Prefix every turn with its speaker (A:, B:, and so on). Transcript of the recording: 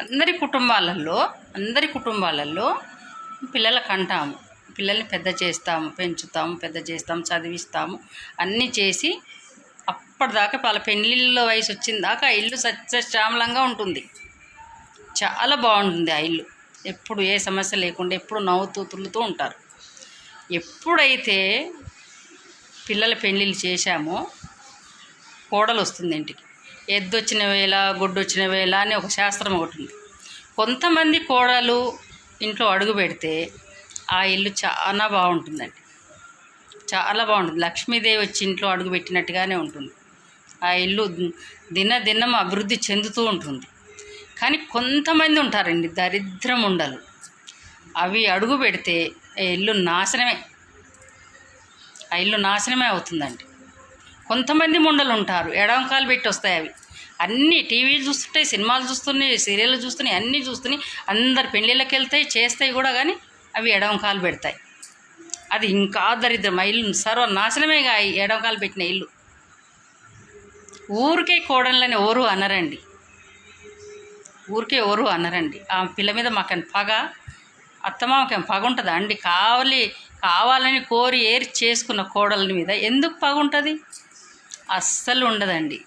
A: అందరి కుటుంబాలలో అందరి కుటుంబాలలో పిల్లలకు అంటాము పిల్లల్ని పెద్ద చేస్తాము పెంచుతాము పెద్ద చేస్తాము చదివిస్తాము అన్నీ చేసి అప్పటిదాకా వాళ్ళ పెళ్ళిళ్ళ వయసు వచ్చిన దాకా ఆ ఇల్లు సత్యశ్యామలంగా ఉంటుంది. చాలా బాగుంటుంది ఆ ఇల్లు. ఎప్పుడు ఏ సమస్య లేకుండా ఎప్పుడు నవ్వుతూ తుల్లుతూ ఉంటారు. ఎప్పుడైతే పిల్లల పెళ్ళిళ్ళు చేశామో కోడలు వస్తుంది ఇంటికి. ఎద్దొచ్చిన వేళ గొడ్డొచ్చిన వేళ అని ఒక శాస్త్రం ఒకటి ఉంది. కొంతమంది కోడలు ఇంట్లో అడుగు పెడితే ఆ ఇల్లు చాలా బాగుంటుందండి. చాలా బాగుంటుంది. లక్ష్మీదేవి వచ్చి ఇంట్లో అడుగు పెట్టినట్టుగానే ఉంటుంది. ఆ ఇల్లు దిన దినం అభివృద్ధి చెందుతూ ఉంటుంది. కానీ కొంతమంది ఉంటారండి దరిద్రం ఉండలు. అవి అడుగు పెడితే ఆ ఇల్లు నాశనమే. ఆ ఇల్లు నాశనమే అవుతుందండి. కొంతమంది ముండలు ఉంటారు ఎడంకాలు పెట్టి వస్తాయి అవి. అన్నీ టీవీలు చూస్తుంటాయి సినిమాలు చూస్తున్నాయి సీరియల్ చూస్తున్నాయి అన్నీ చూస్తున్నాయి. అందరు పెళ్ళిళ్ళకి వెళ్తాయి చేస్తాయి కూడా కానీ అవి ఎడంకాలు పెడతాయి. అది ఇంకా దరిద్రం ఆ ఇల్లు సర్వనాశనమేగా ఈ ఎడంకాలు పెట్టిన ఇల్లు. ఊరికే కోడళ్ళని ఎవరు అనరండి. ఊరికే ఎవరు అనరండి. ఆ పిల్ల మీద మాకేం పగ? అత్తమామకేం పగ ఉంటుందా అండి? కావాలి కావాలని కోరి ఏరి చేసుకున్న కోడల మీద ఎందుకు పగ ఉంటుంది అస్సలు ఉండదండి.